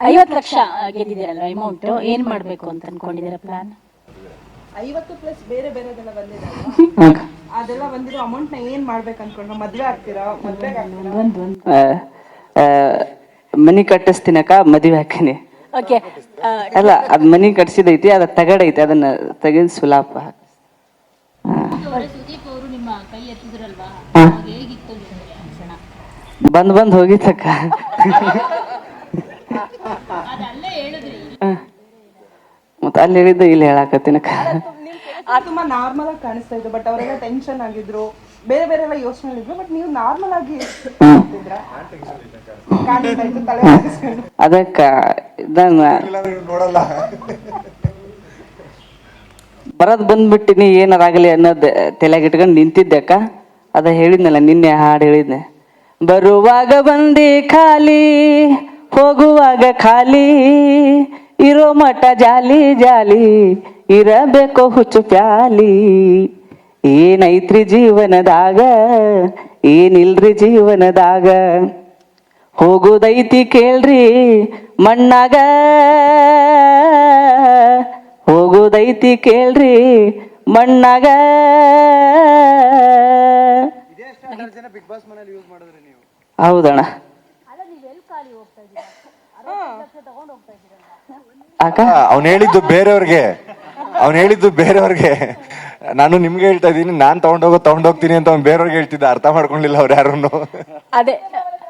ಐವತ್ತು ಲಕ್ಷ ಗೆದ್ದಿದ್ದೀರಲ್ಲ ಅಮೌಂಟ್ ಏನ್ ಮಾಡ್ಬೇಕು ಅಂತ ಅನ್ಕೊಂಡಿದ್ದೀರಾ ಪ್ಲಾನ್ ಐವತ್ತು ಪ್ಲಸ್ ಬೇರೆ ಬೇರೆದೆಲ್ಲ ಬಂದಿದೆ? ಅದೆಲ್ಲ ಬಂದಿರೋ ಅಮೌಂಟ್ನ ಏನ್ ಮಾಡ್ಬೇಕು ಅನ್ಕೊಂಡ್ರೆ? ಮದ್ವೆ ಆಗ್ತೀರಾ? ಮದ್ವೆ ಮನಿ ಕಟ್ಟಿಸ್ತೀನಕ ಮದುವೆ ಹಾಕಿನಿ. ಓಕೆ ಅಲ್ಲ ಅದ್ ಮನಿ ಕಟ್ಸಿದೈತಿ ಅದ ತಗಡೈತಿ ಅದನ್ನ ತೆಗೆದು ಸುಲಾಪ ಬಂದ್ ಬಂದ್ ಹೋಗಿತ್ತಕ್ಕ. ಮತ್ತ ಅಲ್ಲಿ ಹೇಳಿದ್ದು ಇಲ್ಲಿ ಹೇಳಾಕತ್ತೀನಕ್ಕ ಆ ತುಂಬಾ ನಾರ್ಮಲ್ ಆಗಿ ಕಾಣಿಸ್ತಾ ಇದ್ರು ಬಟ್ ಅವರೆಲ್ಲ ಟೆನ್ಷನ್ ಆಗಿದ್ರು. ಬೇರೆ ಬೇರೆ ಎಲ್ಲ ಯೋಚನೆ ಇದ್ರು ಬಟ್ ನೀವು ನಾರ್ಮಲ್ ಆಗಿ ಅದಕ್ಕ ಇದನ್ನ ಬರದ್ ಬಂದ್ಬಿಟ್ಟಿನಿ ಏನಾರಾಗಲಿ ಅನ್ನೋದ್ ತಲೆಗೆ ಇಟ್ಕೊಂಡು ನಿಂತಿದ್ದೆ ಅಕ್ಕ. ಅದ ಹೇಳಿದ್ನಲ್ಲ ನಿನ್ನೆ ಹಾಡು ಹೇಳಿದ್ನೆ. ಬರುವಾಗ ಬಂದಿ ಖಾಲಿ ಹೋಗುವಾಗ ಖಾಲಿ ಇರೋ ಮಠ ಜಾಲಿ ಜಾಲಿ ಇರಬೇಕು ಹುಚ್ಚು ಪ್ಯಾಲಿ. ಏನೈತ್ರಿ ಜೀವನದಾಗ ಏನಿಲ್ರಿ ಜೀವನದಾಗ? ಹೋಗುದೈತಿ ಕೇಳ್ರಿ ಮಣ್ಣಾಗ. ಹೋಗುದೈತಿ ಕೇಳ್ರಿ ಮಣ್ಣಾಗ. ಹೌದಣ್ಣ. ಅವ್ನು ಹೇಳಿದ್ದು ಬೇರೆಯವ್ರಿಗೆ. ಅವ್ನು ಹೇಳಿದ್ದು ಬೇರೆಯವ್ರಿಗೆ. ನಾನು ನಿಮ್ಗೆ ಹೇಳ್ತಾ ಇದ್ದೀನಿ ನಾನ್ ತಗೊಂಡೋಗೋ ತಗೊಂಡೋಗ್ತೀನಿ ಅಂತ ಅವ್ನು ಬೇರೆಯವ್ರಿಗೆ ಹೇಳ್ತಿದ್ದ ಅರ್ಥ ಮಾಡ್ಕೊಂಡಿಲ್ಲ ಅವ್ರು ಯಾರನ್ನು ಅದೇ.